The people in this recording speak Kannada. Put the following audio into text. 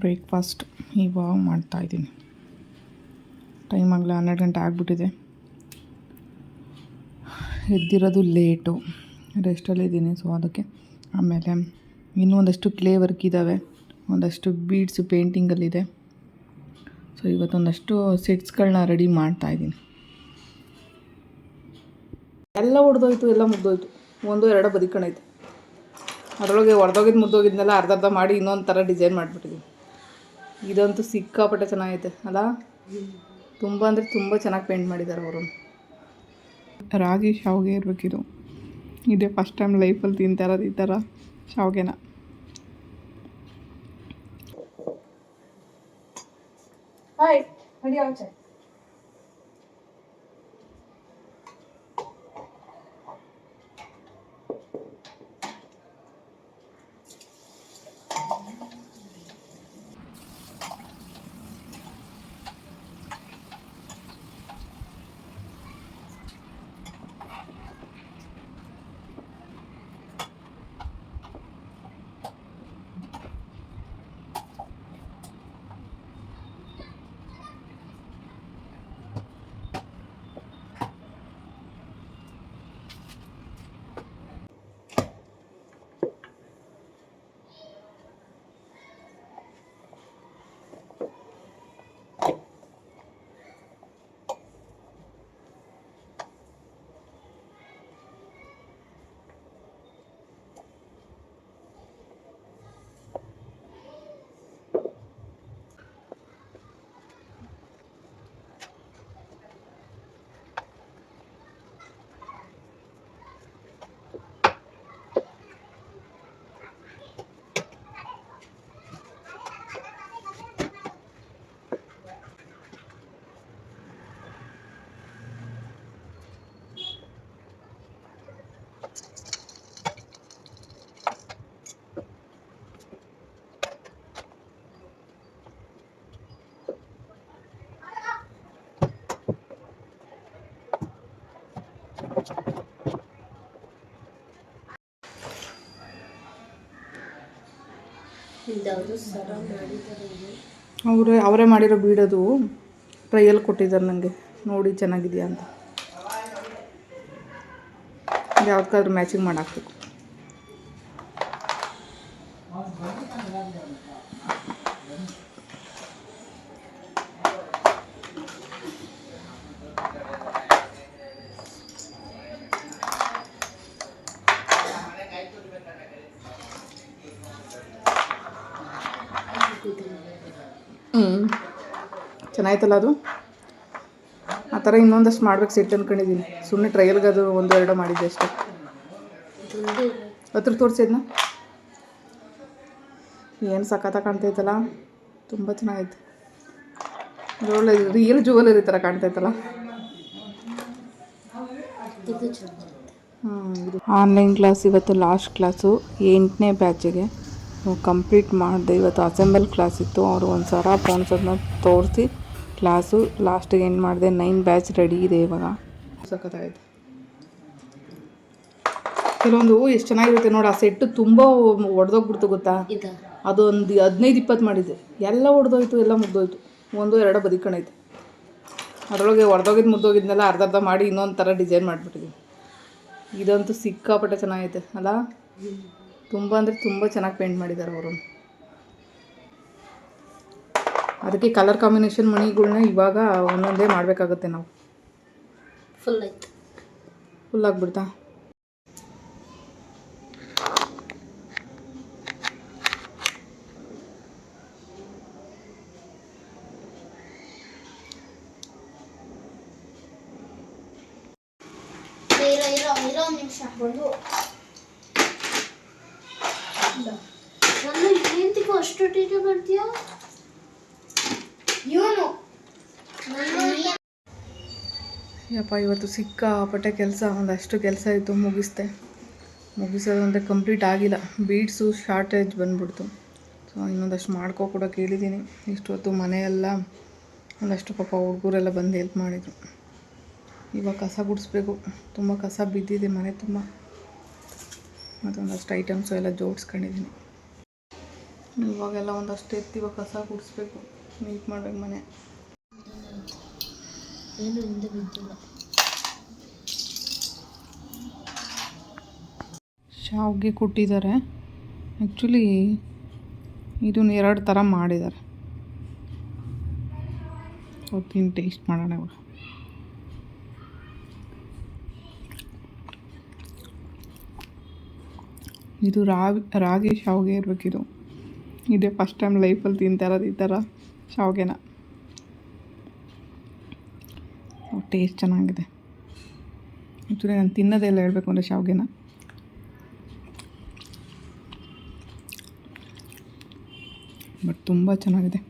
ಬ್ರೇಕ್ಫಾಸ್ಟ್ ಇವಾಗ ಮಾಡ್ತಾಯಿದ್ದೀನಿ ಟೈಮ್ ಆಗಲೇ ಹನ್ನೆರಡು ಗಂಟೆ ಆಗಿಬಿಟ್ಟಿದೆ. ಎದ್ದಿರೋದು ಲೇಟು. ರೆಸ್ಟಲ್ಲಿದ್ದೀನಿ ಸೊ ಅದಕ್ಕೆ ಆಮೇಲೆ ಇನ್ನೂ ಒಂದಷ್ಟು ಕ್ಲೇ ವರ್ಕ್ ಇದ್ದಾವೆ ಒಂದಷ್ಟು ಬೀಡ್ಸು ಪೇಂಟಿಂಗಲ್ಲಿದೆ ಸೊ ಇವತ್ತೊಂದಷ್ಟು ಸೆಟ್ಸ್ಗಳನ್ನ ರೆಡಿ ಮಾಡ್ತಾಯಿದ್ದೀನಿ ಎಲ್ಲ ಹೊಡೆದೋಯ್ತು ಎಲ್ಲ ಮುಗ್ದೋಯ್ತು. ಒಂದು, ಎರಡೋ ಬದಿಕೊಂಡೈತೆ ಅದರೊಳಗೆ ಹೊಡೆದೋಗಿದ್ದು ಮುರಿದೋಗಿದ್ನೆಲ್ಲ ಅರ್ಧ ಅರ್ಧ ಮಾಡಿ ಇನ್ನೊಂದು ಥರ ಡಿಸೈನ್ ಮಾಡಿಬಿಟ್ಟಿದ್ದೀನಿ ಇದಂತೂ ಸಿಕ್ಕಾಪಟ್ಟೆ ಚೆನ್ನಾಗೈತೆ ಅಲ್ಲ ತುಂಬ ಅಂದರೆ ತುಂಬ ಚೆನ್ನಾಗಿ ಪೇಂಟ್ ಮಾಡಿದ್ದಾರೆ ಅವರು. ರಾಗಿ ಶಾವಿಗೆ ಇರಬೇಕಿದು. ಇದೇ ಫಸ್ಟ್ ಟೈಮ್ ಲೈಫಲ್ಲಿ ತಿಂತಾ ಇರೋದು ಈ ಥರ ಶಾವಿಗೆನ. ಹಾಯ್ ಅವರೇ ಅವರೇ ಮಾಡಿರೋ ಬೀಡದು ಟ್ರೈಯಲ್ಲಿ ಕೊಟ್ಟಿದ್ದಾರೆ ನನಗೆ ನೋಡಿ ಚೆನ್ನಾಗಿದೆಯಾ ಅಂತ. ಯಾವ್ದಕ್ಕಾದ್ರೂ ಮ್ಯಾಚಿಂಗ್ ಮಾಡಾಕ್ಬೇಕು. ಹ್ಞೂ ಚೆನ್ನಾಯ್ತಲ್ಲ ಅದು? ಆ ಥರ ಇನ್ನೊಂದಷ್ಟು ಮಾಡ್ಬೇಕು ಸೆಟ್ ಅಂದ್ಕೊಂಡಿದ್ದೀನಿ ಸುಮ್ಮನೆ ಟ್ರಯಲ್ಗೆ ಅದು ಒಂದು, ಎರಡೋ ಮಾಡಿದ್ದೆ ಅಷ್ಟೇ. ಹತ್ರ ತೋರಿಸಿದ್ನ ಏನು ಸಖತ್ತ ಕಾಣ್ತೈತಲ್ಲ? ತುಂಬ ಚೆನ್ನಾಗೈತೆ. ಒಳ್ಳೆ ರಿಯಲ್ ಜುವೆಲರಿ ಥರ ಕಾಣ್ತೈತಲ್ಲ. ಆನ್ಲೈನ್ ಕ್ಲಾಸ್ ಇವತ್ತು ಲಾಸ್ಟ್ ಕ್ಲಾಸು ಎಂಟನೇ ಬ್ಯಾಚಿಗೆ. ಕಂಪ್ಲೀಟ್ ಮಾಡಿದೆ ಇವತ್ತು ಅಸೆಂಬಲ್ ಕ್ಲಾಸ್ ಇತ್ತು. ಅವರು ಒಂದು ಸರ ಪೋನ್ಸನ್ನ ತೋರಿಸಿ ಕ್ಲಾಸು ಲಾಸ್ಟಿಗೆ ಏನು ಮಾಡಿದೆ ನೈನ್ ಬ್ಯಾಚ್ ರೆಡಿ ಇದೆ ಇವಾಗ. ಸಖತ್ತಾಗಿದೆ ಕೆಲವೊಂದು ಎಷ್ಟು ಚೆನ್ನಾಗಿರುತ್ತೆ ನೋಡಿ ಆ ಸೆಟ್ಟು ತುಂಬ ಒಡೆದೋಗ್ಬಿಡ್ತು ಗೊತ್ತಾ? ಅದು ಒಂದು ಹದಿನೈದು ಇಪ್ಪತ್ತು ಮಾಡಿದ್ದೆ ಎಲ್ಲ ಒಡೆದೋಯ್ತು ಎಲ್ಲ ಮುಗ್ದೋಯ್ತು. ಒಂದು ಎರಡು ಬದಿಕಣೈತೆ. ಅದರೊಳಗೆ ಒಡೆದೋಗಿದ್ದು ಮುರಿದೋಗಿದ್ನೆಲ್ಲ ಅರ್ಧ ಅರ್ಧ ಮಾಡಿ ಇನ್ನೊಂದು ಥರ ಡಿಸೈನ್ ಮಾಡಿಬಿಟ್ಟಿದ್ದೀನಿ ಇದಂತೂ ಸಿಕ್ಕಾಪಟ್ಟೆ ಚೆನ್ನಾಗೈತೆ ಅಲ್ಲ? ತುಂಬ ಅಂದರೆ ತುಂಬ ಚೆನ್ನಾಗಿ ಪೇಂಟ್ ಮಾಡಿದ್ದಾರೆ ಅವರು. ಅದಕ್ಕೆ ಕಲರ್ ಕಾಂಬಿನೇಷನ್ ಮಣಿಗಳನ್ನ ಇವಾಗ ಒಂದೊಂದೇ ಮಾಡಬೇಕಾಗುತ್ತೆ ನಾವು. ಫುಲ್ ಆಯ್ತು. ಫುಲ್ ಆಗಿಬಿಡ್ತಾ? ಒಂದು ನಿಮಿಷ ಬಂದು ನನ್ನ ಹೆಂಡತಿಗೂ ಅಷ್ಟು ಇವನು. ಯಪ್ಪ, ಇವತ್ತು ಸಿಕ್ಕಾಪಟ್ಟೆ ಕೆಲಸ. ಒಂದಷ್ಟು ಕೆಲಸ ಇತ್ತು, ಮುಗಿಸ್ದೆ. ಮುಗಿಸೋದು ಅಂದರೆ ಕಂಪ್ಲೀಟ್ ಆಗಿಲ್ಲ. ಬೀಡ್ಸು ಶಾರ್ಟೇಜ್ ಬಂದ್ಬಿಡ್ತು. ಸೊ ಇನ್ನೊಂದಷ್ಟು ಮಾಡ್ಕೋ ಕೂಡ ಕೇಳಿದ್ದೀನಿ. ಇಷ್ಟೊತ್ತು ಮನೆಯೆಲ್ಲ ಒಂದಷ್ಟು ಪಾಪ ಹುಡುಗರೆಲ್ಲ ಬಂದು ಹೆಲ್ಪ್ ಮಾಡಿದರು. ಇವಾಗ ಕಸ ಗುಡಿಸ್ಬೇಕು. ತುಂಬ ಕಸ ಬಿದ್ದಿದೆ ಮನೆ ತುಂಬ. ಮತ್ತೊಂದಷ್ಟು ಐಟಮ್ಸು ಎಲ್ಲ ಜೋಡಿಸ್ಕೊಂಡಿದ್ದೀನಿ. ಇವಾಗೆಲ್ಲ ಒಂದಷ್ಟು ಎತ್ತಿ ಇವಾಗ ಕಸ ಗುಡಿಸ್ಬೇಕು. ನೀಟ್ ಮಾಡ್ಬೇಕು ಮನೆ. ಏನು ಹಿಂದೆ ಬಿದ್ದಿಲ್ಲ ಶಾವಿಗೆ ಕೊಟ್ಟಿದ್ದಾರೆ. ಆ್ಯಕ್ಚುಲಿ ಇದನ್ನ ಎರಡು ಥರ ಮಾಡಿದ್ದಾರೆ. ತಿನ್ ಟೇಸ್ಟ್ ಮಾಡೋಣ ಇವಾಗ. ಇದು ರಾಗಿ ಶಾವಿಗೆ ಇರಬೇಕಿದು. ಇದೇ ಫಸ್ಟ್ ಟೈಮ್ ಲೈಫಲ್ಲಿ ತಿಂತಾ ಇರೋದು ಈ ಥರ ಶಾವಿಗೆನ. ಟೇಸ್ಟ್ ಚೆನ್ನಾಗಿದೆ. ಆ್ಯಕ್ಚುಲಿ ನಾನು ತಿನ್ನೋದೆಲ್ಲ ಹೇಳಬೇಕು ಅಂದರೆ ಶಾವಿಗೆನ. ಬಟ್ ತುಂಬ ಚೆನ್ನಾಗಿದೆ.